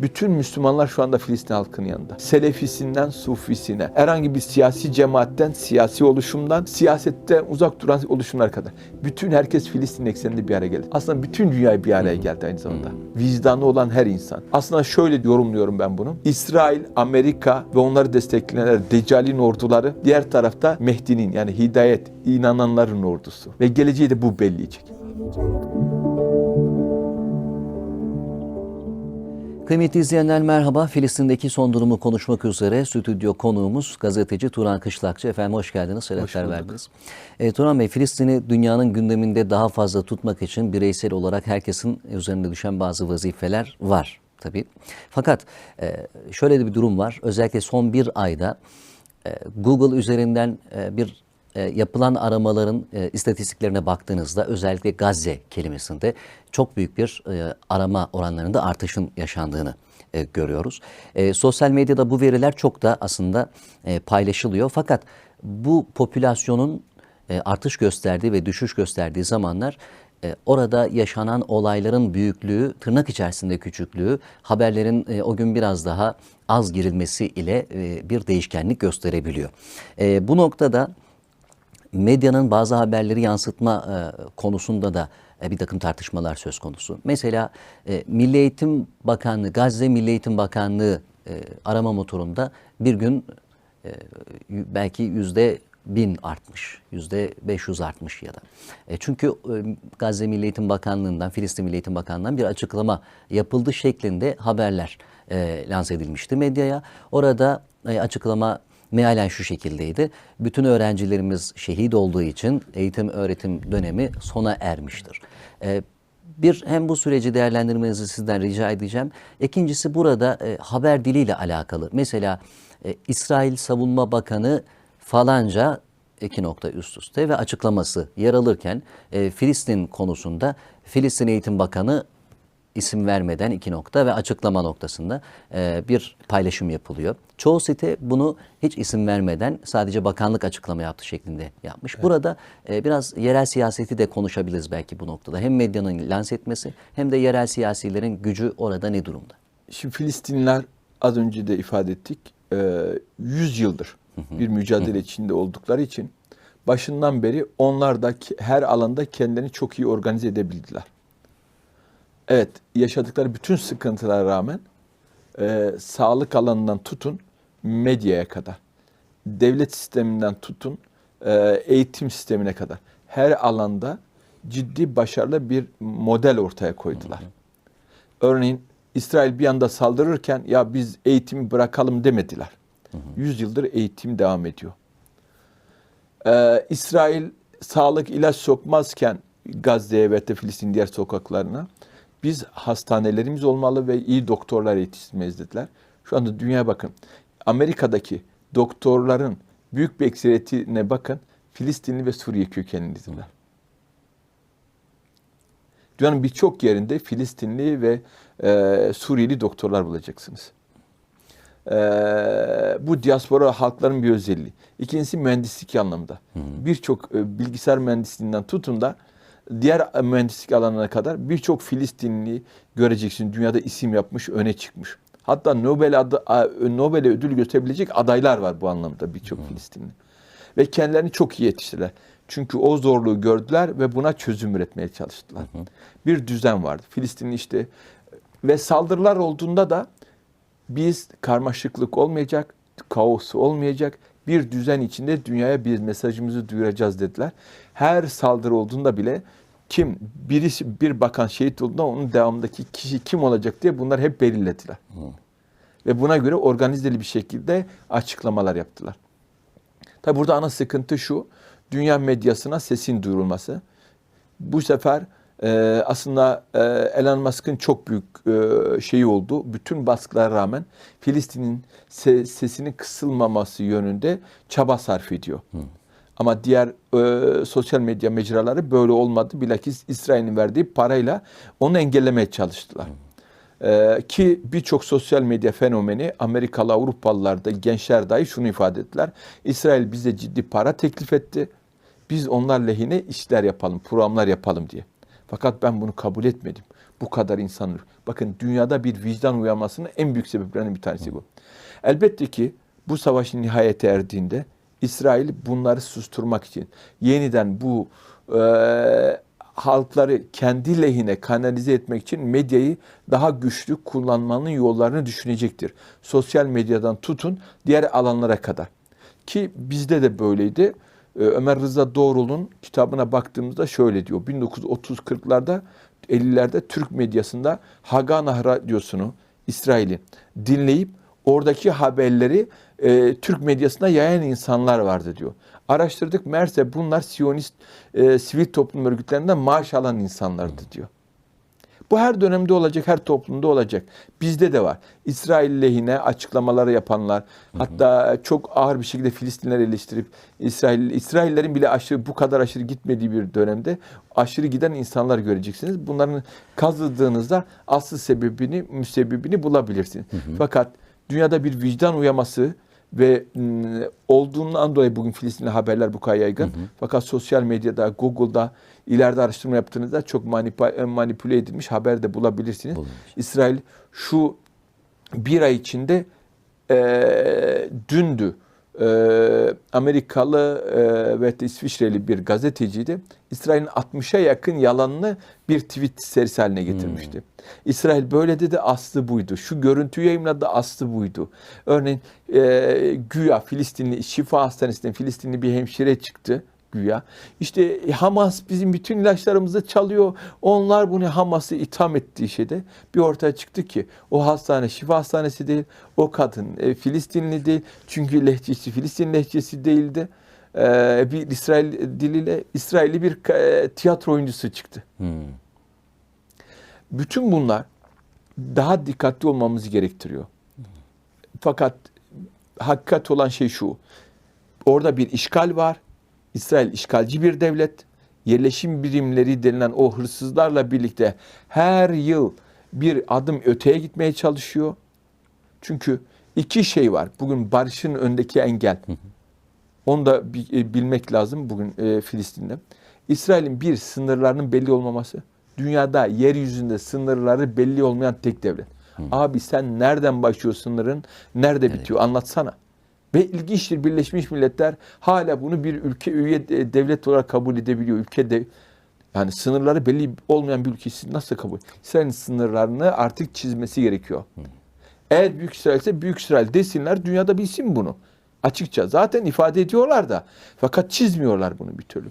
Bütün Müslümanlar şu anda Filistin halkının yanında. Selefisinden Sufisine, herhangi bir siyasi cemaatten, siyasi oluşumdan, siyasetten uzak duran oluşumlar kadar. Bütün herkes Filistin ekseninde bir araya geldi. Aslında bütün dünya bir araya geldi aynı zamanda. Vicdanı olan her insan. Aslında şöyle yorumluyorum ben bunu. İsrail, Amerika ve onları destekleyenler, Deccal'in orduları, diğer tarafta Mehdi'nin yani hidayet, inananların ordusu. Ve geleceği de bu belleyecek. Kıymetli izleyenler merhaba. Filistin'deki son durumu konuşmak üzere stüdyo konuğumuz gazeteci Turan Kışlakçı. Efendim hoş geldiniz, bulduk. verdiniz. E, Turan Bey, Filistin'i dünyanın gündeminde daha fazla tutmak için bireysel olarak herkesin üzerinde düşen bazı vazifeler var tabii. Fakat e, şöyle de bir durum var. Özellikle son bir ayda e, Google üzerinden e, bir e, yapılan aramaların e, istatistiklerine baktığınızda özellikle Gazze kelimesinde çok büyük bir e, arama oranlarında artışın yaşandığını e, görüyoruz. E, sosyal medyada bu veriler çok da aslında e, paylaşılıyor. Fakat bu popülasyonun e, artış gösterdiği ve düşüş gösterdiği zamanlar e, orada yaşanan olayların büyüklüğü, tırnak içerisinde küçüklüğü, haberlerin e, o gün biraz daha az girilmesi ile e, bir değişkenlik gösterebiliyor. E, bu noktada medyanın bazı haberleri yansıtma e, konusunda da e, bir takım tartışmalar söz konusu. Mesela e, Milli Eğitim Bakanlığı, Gazze Milli Eğitim Bakanlığı e, arama motorunda bir gün e, belki yüzde bin artmış, yüzde 500 artmış ya da. E, çünkü e, Gazze Milli Eğitim Bakanlığı'ndan, Filistin Milli Eğitim Bakanlığı'ndan bir açıklama yapıldı şeklinde haberler e, lanse edilmişti medyaya. Orada e, açıklama mealen şu şekildeydi. Bütün öğrencilerimiz şehit olduğu için eğitim öğretim dönemi sona ermiştir. E, bir hem bu süreci değerlendirmenizi sizden rica edeceğim. İkincisi burada e, haber diliyle alakalı. Mesela e, İsrail Savunma Bakanı falanca iki nokta üst üste ve açıklaması yer alırken e, Filistin konusunda Filistin Eğitim Bakanı isim vermeden iki nokta ve açıklama noktasında e, bir paylaşım yapılıyor. Çoğu site bunu hiç isim vermeden sadece bakanlık açıklama yaptı şeklinde yapmış. Burada e, biraz yerel siyaseti de konuşabiliriz belki bu noktada. Hem medyanın lanse etmesi hem de yerel siyasilerin gücü orada ne durumda? Şimdi Filistinliler az önce de ifade ettik. e, 100 yıldır bir mücadele içinde oldukları için başından beri onlar da her alanda kendilerini çok iyi organize edebildiler. Evet, yaşadıkları bütün sıkıntılara rağmen e, sağlık alanından tutun medyaya kadar, devlet sisteminden tutun e, eğitim sistemine kadar her alanda ciddi başarılı bir model ortaya koydular. Örneğin İsrail bir anda saldırırken ya biz eğitimi bırakalım demediler. 100 yıldır eğitim devam ediyor. Ee, İsrail sağlık ilaç sokmazken Gazze'ye ve Filistin diğer sokaklarına biz hastanelerimiz olmalı ve iyi doktorlar yetiştirmeliyiz dediler. Şu anda dünyaya bakın. Amerika'daki doktorların büyük bir ekseriyetine bakın Filistinli ve Suriye kökenlidirler. Dünyanın birçok yerinde Filistinli ve e, Suriyeli doktorlar bulacaksınız. E, bu diaspora halkların bir özelliği. İkincisi mühendislik anlamda. Birçok e, bilgisayar mühendisliğinden tutun da diğer mühendislik alanına kadar birçok Filistinli göreceksin. Dünyada isim yapmış, öne çıkmış. Hatta Nobel adı, Nobel'e ödül gösterebilecek adaylar var bu anlamda birçok Filistinli. Ve kendilerini çok iyi yetiştirdiler. Çünkü o zorluğu gördüler ve buna çözüm üretmeye çalıştılar. Bir düzen vardı. Filistinli işte ve saldırılar olduğunda da biz karmaşıklık olmayacak, kaos olmayacak, bir düzen içinde dünyaya bir mesajımızı duyuracağız dediler. Her saldırı olduğunda bile kim birisi bir bakan şehit olduğunda onun devamındaki kişi kim olacak diye bunlar hep belirlediler. Ve buna göre organizeli bir şekilde açıklamalar yaptılar. Tabi burada ana sıkıntı şu, dünya medyasına sesin duyurulması. Bu sefer e, aslında e, Elon Musk'ın çok büyük e, şeyi oldu. Bütün baskılara rağmen Filistin'in se- sesinin kısılmaması yönünde çaba sarf ediyor. Ama diğer e, sosyal medya mecraları böyle olmadı. Bilakis İsrail'in verdiği parayla onu engellemeye çalıştılar. Ee, ki birçok sosyal medya fenomeni Amerikalı, Avrupalılar da gençler dahi şunu ifade ettiler. İsrail bize ciddi para teklif etti. Biz onlar lehine işler yapalım, programlar yapalım diye. Fakat ben bunu kabul etmedim. bu kadar insan. Bakın dünyada bir vicdan uyanmasının en büyük sebeplerinden bir tanesi bu. Elbette ki bu savaşın nihayete erdiğinde İsrail bunları susturmak için yeniden bu e, halkları kendi lehine kanalize etmek için medyayı daha güçlü kullanmanın yollarını düşünecektir. Sosyal medyadan tutun diğer alanlara kadar. Ki bizde de böyleydi. Ee, Ömer Rıza Doğrul'un kitabına baktığımızda şöyle diyor. 1930-40'larda 50'lerde Türk medyasında Haganah Radyosu'nu İsrail'i dinleyip oradaki haberleri e, Türk medyasına yayan insanlar vardı diyor. Araştırdık meğerse bunlar Siyonist e, sivil toplum örgütlerinden maaş alan insanlardı diyor. Bu her dönemde olacak, her toplumda olacak. Bizde de var. İsrail lehine açıklamaları yapanlar, hatta çok ağır bir şekilde Filistinleri eleştirip İsrail İsraillerin bile aşırı bu kadar aşırı gitmediği bir dönemde aşırı giden insanlar göreceksiniz. Bunların kazıdığınızda asıl sebebini, müsebbibini bulabilirsiniz. Fakat dünyada bir vicdan uyaması ve m, olduğundan dolayı bugün Filistinli haberler bu kadar yaygın. Fakat sosyal medyada, Google'da ileride araştırma yaptığınızda çok manipa- manipüle edilmiş haber de bulabilirsiniz. Bulunmuş. İsrail şu bir ay içinde e, dündü e, Amerikalı e, ve İsviçreli bir gazeteciydi. İsrail'in 60'a yakın yalanını bir tweet serisi haline getirmişti. İsrail böyle dedi aslı buydu. Şu görüntüyü yayınladı aslı buydu. Örneğin e, güya Filistinli şifa hastanesinden Filistinli bir hemşire çıktı güya. İşte Hamas bizim bütün ilaçlarımızı çalıyor. Onlar bunu Hamas'ı itham ettiği şeyde bir ortaya çıktı ki o hastane şifa hastanesi değil. O kadın e, Filistinli değil. Çünkü lehçesi Filistin lehçesi değildi. E, bir İsrail diliyle İsrailli bir e, tiyatro oyuncusu çıktı. Hmm. Bütün bunlar daha dikkatli olmamızı gerektiriyor. Fakat hakikat olan şey şu. Orada bir işgal var. İsrail işgalci bir devlet. Yerleşim birimleri denilen o hırsızlarla birlikte her yıl bir adım öteye gitmeye çalışıyor. Çünkü iki şey var. Bugün barışın öndeki engel. Onu da e, bilmek lazım bugün e, Filistin'de. İsrail'in bir sınırlarının belli olmaması. Dünyada yeryüzünde sınırları belli olmayan tek devlet. Abi sen nereden başlıyor sınırın, nerede bitiyor anlatsana. Ve ilginçtir Birleşmiş Milletler hala bunu bir ülke üye e, devlet olarak kabul edebiliyor. Ülkede yani sınırları belli olmayan bir ülkesi nasıl kabul? İsrail'in sınırlarını artık çizmesi gerekiyor. Eğer Büyük İsrail ise Büyük İsrail desinler dünyada bilsin bunu. Açıkça zaten ifade ediyorlar da fakat çizmiyorlar bunu bir türlü.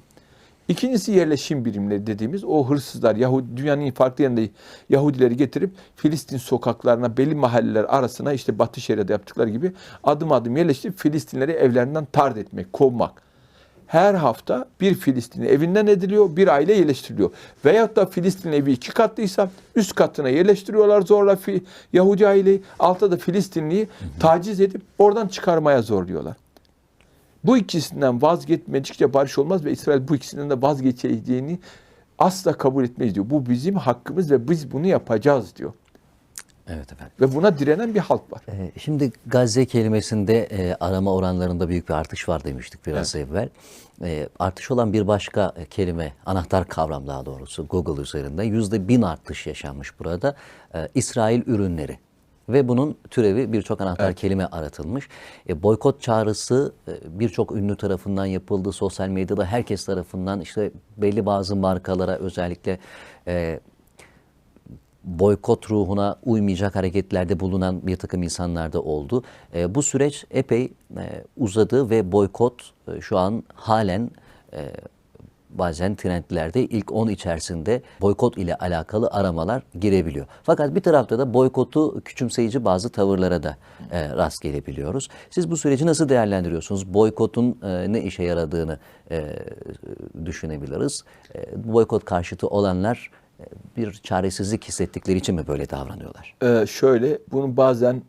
İkincisi yerleşim birimleri dediğimiz o hırsızlar Yahudi dünyanın farklı yerinde Yahudileri getirip Filistin sokaklarına belli mahalleler arasına işte Batı Şeria'da yaptıkları gibi adım adım yerleştirip Filistinleri evlerinden tard etmek, kovmak. Her hafta bir Filistinli evinden ediliyor, bir aile yerleştiriliyor. Veyahut da Filistin evi iki katlıysa üst katına yerleştiriyorlar zorla Yahudi aileyi. Altta da Filistinliyi taciz edip oradan çıkarmaya zorluyorlar. Bu ikisinden vazgeçmedikçe barış olmaz ve İsrail bu ikisinden de vazgeçeceğini asla kabul etmeyiz diyor. Bu bizim hakkımız ve biz bunu yapacağız diyor. Evet efendim. Ve buna direnen bir halk var. Ee, Şimdi Gazze kelimesinde e, arama oranlarında büyük bir artış var demiştik biraz evvel. E, artış olan bir başka kelime, anahtar kavram daha doğrusu Google üzerinde yüzde bin artış yaşanmış burada. E, İsrail ürünleri ve bunun türevi birçok anahtar kelime aratılmış. E, boykot çağrısı e, birçok ünlü tarafından yapıldı. Sosyal medyada herkes tarafından işte belli bazı markalara özellikle e, boykot ruhuna uymayacak hareketlerde bulunan bir takım insanlar da oldu. E, bu süreç epey e, uzadı ve boykot e, şu an halen e, bazen trendlerde ilk 10 içerisinde boykot ile alakalı aramalar girebiliyor. Fakat bir tarafta da boykotu küçümseyici bazı tavırlara da e, rast gelebiliyoruz. Siz bu süreci nasıl değerlendiriyorsunuz? Boykotun e, ne işe yaradığını e, düşünebiliriz. E, boykot karşıtı olanlar e, bir çaresizlik hissettikleri için mi böyle davranıyorlar? Ee, şöyle bunu bazen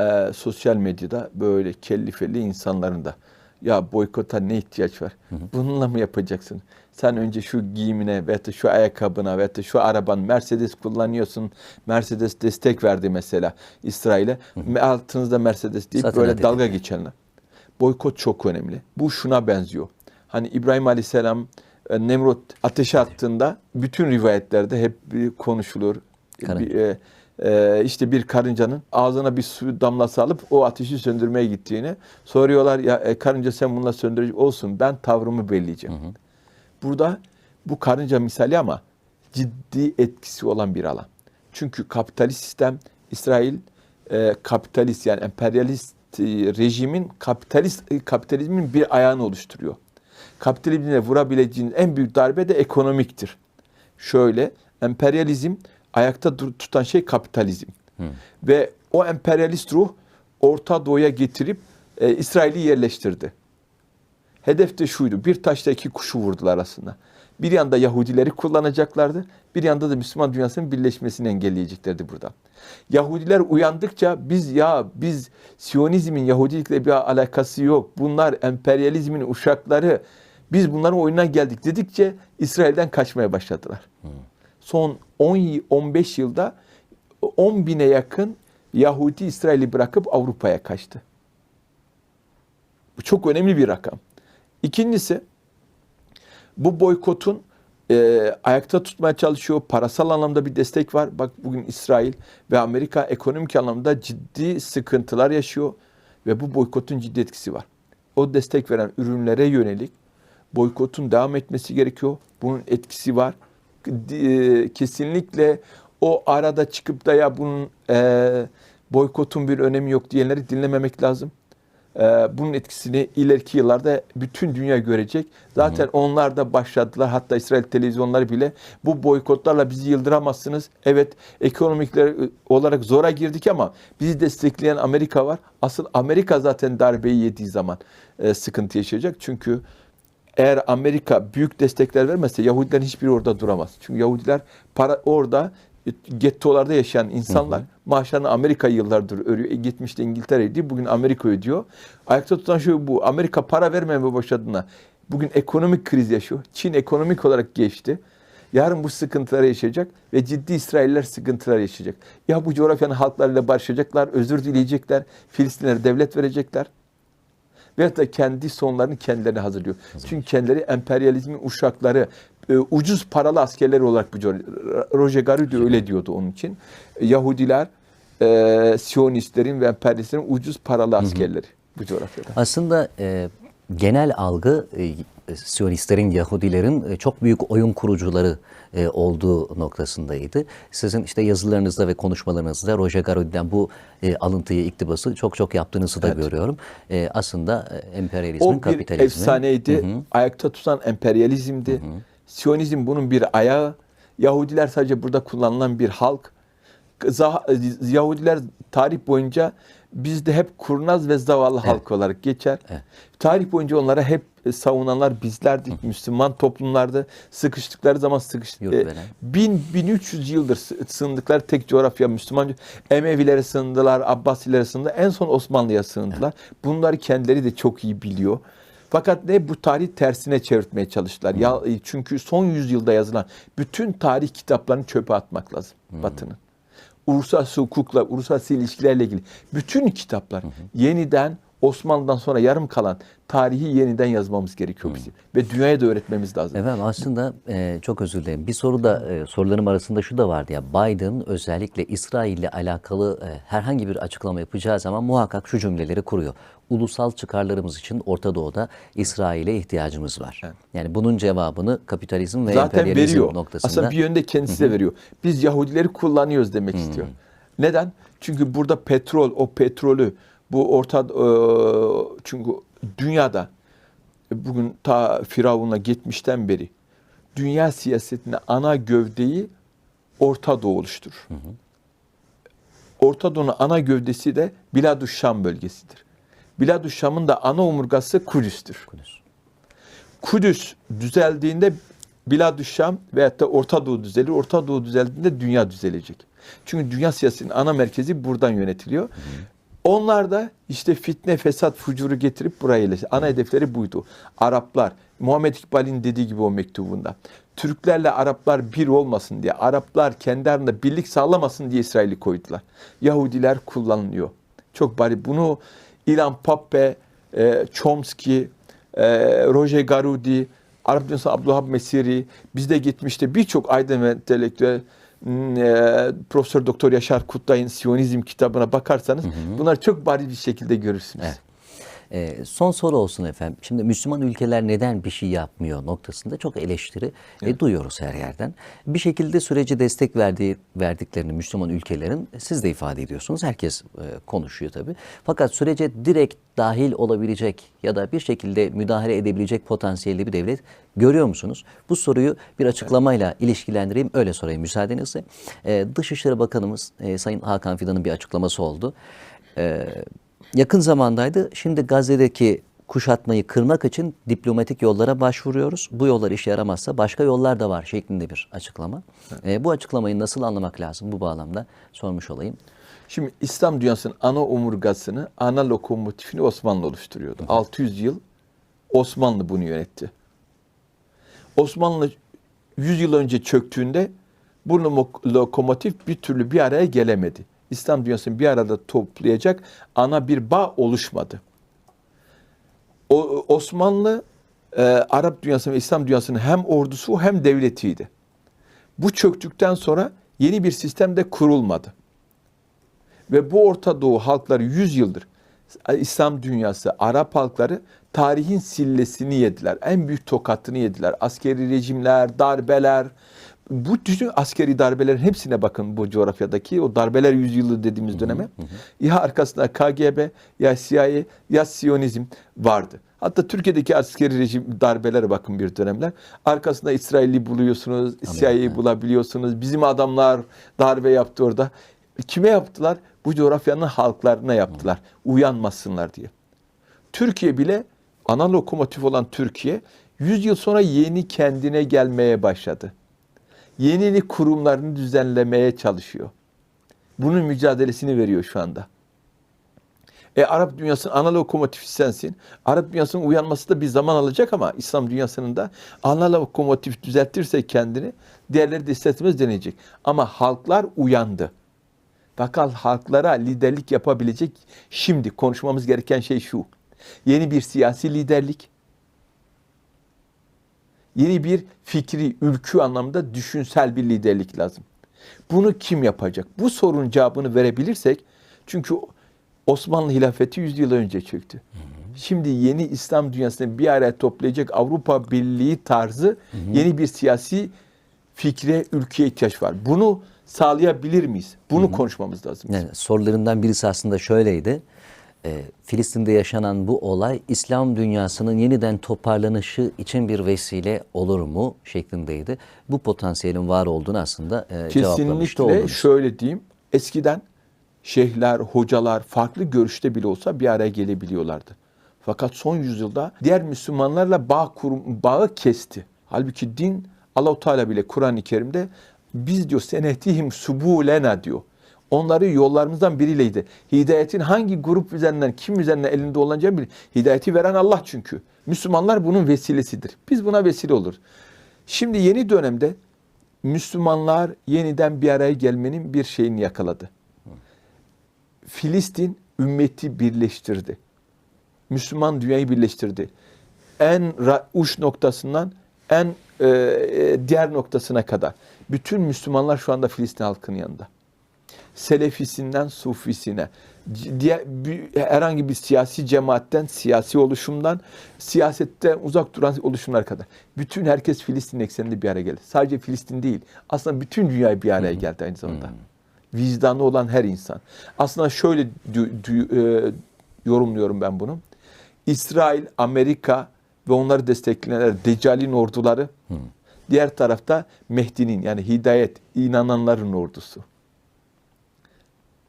e, sosyal medyada böyle kellifeli insanların da ya boykota ne ihtiyaç var? Bununla mı yapacaksın? Sen önce şu giyimine veya da şu ayakkabına veya da şu araban Mercedes kullanıyorsun. Mercedes destek verdi mesela İsrail'e. Altınızda Mercedes deyip Satın böyle hadi. dalga geçenler. Boykot çok önemli. Bu şuna benziyor. Hani İbrahim Aleyhisselam e, Nemrut ateşe attığında bütün rivayetlerde hep konuşulur. Karınca. Bir, e, e, işte bir karıncanın ağzına bir su damlası alıp o ateşi söndürmeye gittiğini soruyorlar ya e, karınca sen bununla söndürücü olsun ben tavrımı belleyeceğim. Burada bu karınca misali ama ciddi etkisi olan bir alan. Çünkü kapitalist sistem İsrail e, kapitalist yani emperyalist e, rejimin kapitalist e, kapitalizmin bir ayağını oluşturuyor. Kapitalizmle vurabileceğiniz en büyük darbe de ekonomiktir. Şöyle emperyalizm ayakta dur- tutan şey kapitalizm. Ve o emperyalist ruh Orta Doğu'ya getirip e, İsrail'i yerleştirdi. Hedef de şuydu. Bir taşla iki kuşu vurdular aslında. Bir yanda Yahudileri kullanacaklardı. Bir yanda da Müslüman dünyasının birleşmesini engelleyeceklerdi burada. Yahudiler uyandıkça biz ya biz Siyonizmin Yahudilikle bir alakası yok. Bunlar emperyalizmin uşakları. Biz bunların oyununa geldik dedikçe İsrail'den kaçmaya başladılar. Son 10-15 yılda 10 bine yakın Yahudi İsrail'i bırakıp Avrupa'ya kaçtı. Bu çok önemli bir rakam. İkincisi bu boykotun e, ayakta tutmaya çalışıyor. Parasal anlamda bir destek var. Bak bugün İsrail ve Amerika ekonomik anlamda ciddi sıkıntılar yaşıyor ve bu boykotun ciddi etkisi var. O destek veren ürünlere yönelik boykotun devam etmesi gerekiyor. Bunun etkisi var. E, kesinlikle o arada çıkıp da ya bunun e, boykotun bir önemi yok diyenleri dinlememek lazım. Ee, bunun etkisini ileriki yıllarda bütün dünya görecek. Zaten onlar da başladılar. Hatta İsrail televizyonları bile bu boykotlarla bizi yıldıramazsınız. Evet ekonomikler olarak zora girdik ama bizi destekleyen Amerika var. Asıl Amerika zaten darbeyi yediği zaman e, sıkıntı yaşayacak. Çünkü eğer Amerika büyük destekler vermezse Yahudilerin hiçbiri orada duramaz. Çünkü Yahudiler para orada gettolarda yaşayan insanlar maaşlarını Amerika yıllardır örüyor. E, Gitmişti İngiltere'ydi. Bugün Amerika ödüyor. Ayakta tutan şu bu. Amerika para vermemeye başladığında bugün ekonomik kriz yaşıyor. Çin ekonomik olarak geçti. Yarın bu sıkıntıları yaşayacak ve ciddi İsrailler sıkıntılar yaşayacak. Ya bu coğrafyanın halklarıyla barışacaklar, özür dileyecekler, Filistinlere devlet verecekler veyahut da kendi sonlarını kendilerine hazırlıyor. Çünkü kendileri emperyalizmin uşakları, e, ucuz paralı askerler olarak bu Roger Garudi öyle diyordu onun için. Yahudiler, e, Siyonistlerin ve emperyalistlerin ucuz paralı askerleri bu coğrafyada. Aslında e, genel algı e, Siyonistlerin, Yahudilerin e, çok büyük oyun kurucuları e, olduğu noktasındaydı. Sizin işte yazılarınızda ve konuşmalarınızda Roger Garudi'den bu e, alıntıyı, iktibası çok çok yaptığınızı da görüyorum. E, aslında e, emperyalizmin, O bir kapitalizmin... efsaneydi. Ayakta tutan emperyalizmdi. Siyonizm bunun bir ayağı. Yahudiler sadece burada kullanılan bir halk. Yahudiler tarih boyunca bizde hep kurnaz ve zavallı halk olarak geçer. Tarih boyunca onlara hep savunanlar bizlerdik. Müslüman toplumlardı. Sıkıştıkları zaman sıkış Yurt e, bin, 1300 yıldır sı- sığındıkları tek coğrafya Müslüman. Emevilere sığındılar, Abbasilere sığındılar. En son Osmanlı'ya sığındılar. Bunları kendileri de çok iyi biliyor. Fakat ne bu tarih tersine çevirtmeye çalıştılar. Ya e, çünkü son yüzyılda yazılan bütün tarih kitaplarını çöpe atmak lazım Batı'nın. Uluslararası hukukla, uluslararası ilişkilerle ilgili bütün kitaplar yeniden Osmanlı'dan sonra yarım kalan tarihi yeniden yazmamız gerekiyor bizim. Ve dünyaya da öğretmemiz lazım. Efendim aslında e, çok özür dilerim. Bir soruda e, sorularım arasında şu da vardı ya. Biden özellikle İsrail ile alakalı e, herhangi bir açıklama yapacağı zaman muhakkak şu cümleleri kuruyor. Ulusal çıkarlarımız için Orta Doğu'da İsrail'e ihtiyacımız var. Yani bunun cevabını kapitalizm ve Zaten emperyalizm veriyor. noktasında Aslında bir yönde kendisi de veriyor. Biz Yahudileri kullanıyoruz demek istiyor. Neden? Çünkü burada petrol, o petrolü bu orta e, çünkü dünyada e, bugün ta Firavun'la gitmişten beri dünya siyasetine ana gövdeyi Orta Doğu oluşturur. Orta Doğu'nun ana gövdesi de Biladüş Şam bölgesidir. Biladüş Şam'ın da ana omurgası Kudüs'tür. Kudüs. Kudüs düzeldiğinde Biladüş Şam veyahut da Orta Doğu düzelir. Orta Doğu düzeldiğinde dünya düzelecek. Çünkü dünya siyasetinin ana merkezi buradan yönetiliyor. Onlar da işte fitne, fesat, fucuru getirip buraya yerleşti. Ana hedefleri buydu. Araplar, Muhammed İkbal'in dediği gibi o mektubunda. Türklerle Araplar bir olmasın diye, Araplar kendi arasında birlik sağlamasın diye İsrail'i koydular. Yahudiler kullanılıyor. Çok bari bunu İlan Pappe, e, Chomsky, e, Roger Garudi, Arap Dünyası Abdülhab Mesiri, bizde gitmişti birçok aydın ve entelektüel Profesör Doktor Yaşar Kutlay'ın Siyonizm kitabına bakarsanız bunlar çok bariz bir şekilde görürsünüz. Evet. Ee, son soru olsun efendim. Şimdi Müslüman ülkeler neden bir şey yapmıyor noktasında çok eleştiri e, duyuyoruz her yerden. Bir şekilde süreci destek verdiği verdiklerini Müslüman ülkelerin siz de ifade ediyorsunuz. Herkes e, konuşuyor tabii. Fakat sürece direkt dahil olabilecek ya da bir şekilde müdahale edebilecek potansiyelli bir devlet görüyor musunuz? Bu soruyu bir açıklamayla ilişkilendireyim. Öyle sorayım müsaadenizle. Ee, Dışişleri Bakanımız e, Sayın Hakan Fidan'ın bir açıklaması oldu. Ee, yakın zamandaydı. Şimdi Gazze'deki kuşatmayı kırmak için diplomatik yollara başvuruyoruz. Bu yollar işe yaramazsa başka yollar da var şeklinde bir açıklama. Ee, bu açıklamayı nasıl anlamak lazım bu bağlamda sormuş olayım. Şimdi İslam dünyasının ana omurgasını, ana lokomotifini Osmanlı oluşturuyordu. 600 yıl Osmanlı bunu yönetti. Osmanlı 100 yıl önce çöktüğünde bu lokomotif bir türlü bir araya gelemedi. İslam dünyasını bir arada toplayacak ana bir bağ oluşmadı. O, Osmanlı e, Arap dünyasının İslam dünyasının hem ordusu hem devletiydi. Bu çöktükten sonra yeni bir sistem de kurulmadı. Ve bu Orta Doğu halkları 100 yıldır İslam dünyası, Arap halkları tarihin sillesini yediler. En büyük tokatını yediler. Askeri rejimler, darbeler. Bu bütün askeri darbelerin hepsine bakın bu coğrafyadaki o darbeler yüzyılı dediğimiz döneme. Ya arkasında KGB, ya CIA, ya Siyonizm vardı. Hatta Türkiye'deki askeri rejim darbelere bakın bir dönemler. Arkasında İsrail'i buluyorsunuz, CIA'yı bulabiliyorsunuz. Bizim adamlar darbe yaptı orada. Kime yaptılar? Bu coğrafyanın halklarına yaptılar. Uyanmasınlar diye. Türkiye bile ana lokomotif olan Türkiye 100 yıl sonra yeni kendine gelmeye başladı. Yeni kurumlarını düzenlemeye çalışıyor. Bunun mücadelesini veriyor şu anda. E Arap dünyasının ana lokomotifi sensin. Arap dünyasının uyanması da bir zaman alacak ama İslam dünyasının da ana lokomotif düzeltirse kendini diğerleri de ister deneyecek. Ama halklar uyandı. Fakat halklara liderlik yapabilecek şimdi konuşmamız gereken şey şu. Yeni bir siyasi liderlik, yeni bir fikri, ülkü anlamda düşünsel bir liderlik lazım. Bunu kim yapacak? Bu sorunun cevabını verebilirsek, çünkü Osmanlı hilafeti 100 yıl önce çöktü. Şimdi yeni İslam dünyasını bir araya toplayacak Avrupa Birliği tarzı yeni bir siyasi fikre, ülkeye ihtiyaç var. Bunu sağlayabilir miyiz? Bunu konuşmamız lazım. Yani sorularından birisi aslında şöyleydi. Ee, Filistin'de yaşanan bu olay İslam dünyasının yeniden toparlanışı için bir vesile olur mu şeklindeydi. Bu potansiyelin var olduğunu aslında e, cevaplamış da Kesinlikle şöyle diyeyim. Eskiden şeyhler, hocalar farklı görüşte bile olsa bir araya gelebiliyorlardı. Fakat son yüzyılda diğer Müslümanlarla bağ kurum, bağı kesti. Halbuki din Allahu Teala bile Kur'an-ı Kerim'de biz diyor senehtihim subulena diyor. Onları yollarımızdan biriydi. Hidayetin hangi grup üzerinden, kim üzerinden elinde olacağı bilir. Hidayeti veren Allah çünkü. Müslümanlar bunun vesilesidir. Biz buna vesile olur. Şimdi yeni dönemde Müslümanlar yeniden bir araya gelmenin bir şeyini yakaladı. Filistin ümmeti birleştirdi. Müslüman dünyayı birleştirdi. En uç noktasından en e, e, diğer noktasına kadar. Bütün Müslümanlar şu anda Filistin halkının yanında. Selefisinden Sufisine, diğer bir- herhangi bir siyasi cemaatten, siyasi oluşumdan, siyasetten uzak duran oluşumlar kadar. Bütün herkes Filistin ekseninde bir araya geldi. Sadece Filistin değil, aslında bütün dünya bir araya geldi aynı zamanda. Vicdanı olan her insan. Aslında şöyle dü- dü- e, yorumluyorum ben bunu. İsrail, Amerika ve onları destekleyenler, Deccal'in orduları. Diğer tarafta Mehdi'nin yani hidayet, inananların ordusu.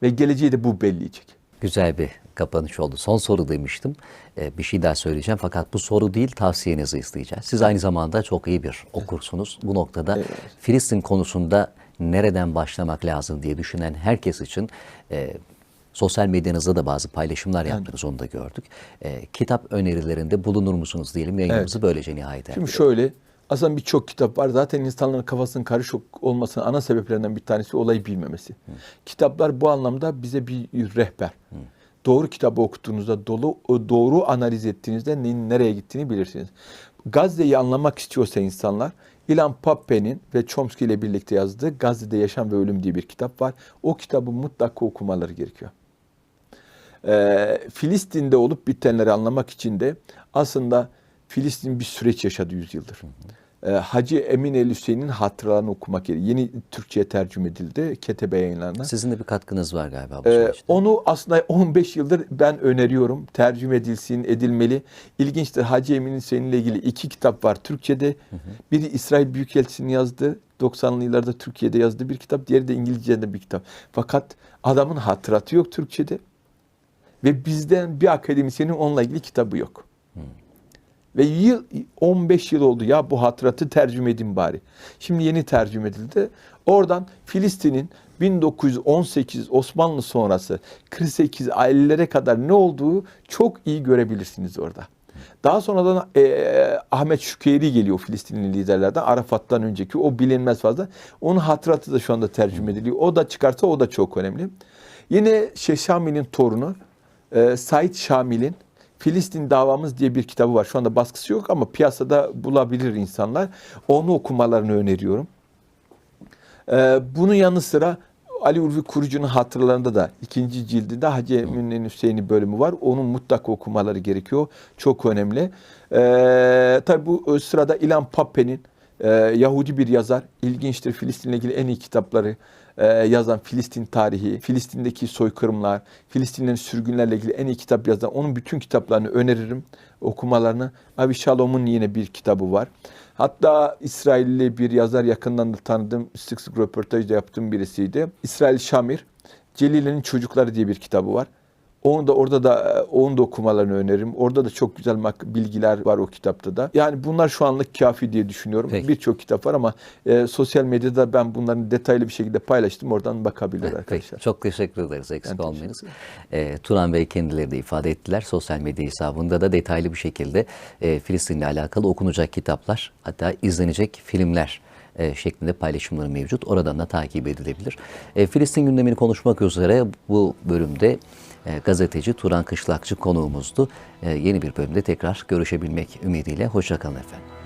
Ve geleceği de bu belleyecek. Güzel bir kapanış oldu. Son soru demiştim. Ee, bir şey daha söyleyeceğim fakat bu soru değil tavsiyenizi isteyeceğiz. Siz aynı zamanda çok iyi bir okursunuz. Bu noktada Filistin konusunda nereden başlamak lazım diye düşünen herkes için e, sosyal medyanızda da bazı paylaşımlar yaptınız onu da gördük. E, kitap önerilerinde bulunur musunuz diyelim yayınımızı böylece nihayet Şimdi şöyle, aslında birçok kitap var. Zaten insanların kafasının karışık olmasının ana sebeplerinden bir tanesi olayı bilmemesi. Kitaplar bu anlamda bize bir rehber. Doğru kitabı okuduğunuzda, dolu, doğru analiz ettiğinizde neyin nereye gittiğini bilirsiniz. Gazze'yi anlamak istiyorsa insanlar, Ilan Pappe'nin ve Chomsky ile birlikte yazdığı Gazze'de Yaşam ve Ölüm diye bir kitap var. O kitabı mutlaka okumaları gerekiyor. Ee, Filistin'de olup bitenleri anlamak için de aslında Filistin bir süreç yaşadı yüzyıldır. Ee, Hacı Emin El Hüseyin'in hatıralarını okumak gerekiyor. Yeni Türkçe'ye tercüme edildi. Ketebe yayınlarına. Sizin de bir katkınız var galiba bu Ee, onu aslında 15 yıldır ben öneriyorum. Tercüme edilsin, edilmeli. İlginçtir. Hacı Emin Hüseyin ile ilgili iki kitap var Türkçe'de. Biri İsrail Büyükelçisi'nin yazdığı, 90'lı yıllarda Türkiye'de yazdığı bir kitap. Diğeri de İngilizce'de bir kitap. Fakat adamın hatıratı yok Türkçe'de. Ve bizden bir akademisyenin onunla ilgili kitabı yok. Ve yıl 15 yıl oldu ya bu hatıratı tercüme edin bari. Şimdi yeni tercüme edildi. Oradan Filistin'in 1918 Osmanlı sonrası 48 ailelere kadar ne olduğu çok iyi görebilirsiniz orada. Daha sonradan eee, Ahmet Şükeyri geliyor Filistinli liderlerden. Arafat'tan önceki o bilinmez fazla. Onun hatıratı da şu anda tercüme ediliyor. O da çıkarsa o da çok önemli. Yine Şeyh Şamil'in torunu eee Said Şamil'in Filistin Davamız diye bir kitabı var. Şu anda baskısı yok ama piyasada bulabilir insanlar. Onu okumalarını öneriyorum. Ee, bunun yanı sıra Ali Ulvi Kurucu'nun hatıralarında da ikinci cildinde Hacı Emin'in Hüseyin'i bölümü var. Onun mutlaka okumaları gerekiyor. Çok önemli. Ee, tabii bu sırada İlan Pappe'nin e, Yahudi bir yazar. İlginçtir Filistin'le ilgili en iyi kitapları e, yazan Filistin tarihi, Filistin'deki soykırımlar, Filistinlerin sürgünlerle ilgili en iyi kitap yazan. Onun bütün kitaplarını öneririm okumalarını. Avi Shalom'un yine bir kitabı var. Hatta İsrailli bir yazar yakından da tanıdığım, sık sık röportaj da yaptığım birisiydi. İsrail Şamir, Celile'nin Çocukları diye bir kitabı var. Onu da orada da e, onu da okumalarını öneririm. Orada da çok güzel bilgiler var o kitapta da. Yani bunlar şu anlık kafi diye düşünüyorum. Birçok kitap var ama e, sosyal medyada ben bunların detaylı bir şekilde paylaştım. Oradan bakabilir Peki, arkadaşlar. çok teşekkür ederiz. Eksik Ben olmayınız. Ee, Turan Bey kendileri de ifade ettiler. Sosyal medya hesabında da detaylı bir şekilde e, Filistin'le alakalı okunacak kitaplar hatta izlenecek filmler e, şeklinde paylaşımları mevcut. Oradan da takip edilebilir. E, Filistin gündemini konuşmak üzere bu bölümde e, gazeteci Turan Kışlakçı konuğumuzdu. E, yeni bir bölümde tekrar görüşebilmek ümidiyle. Hoşçakalın efendim.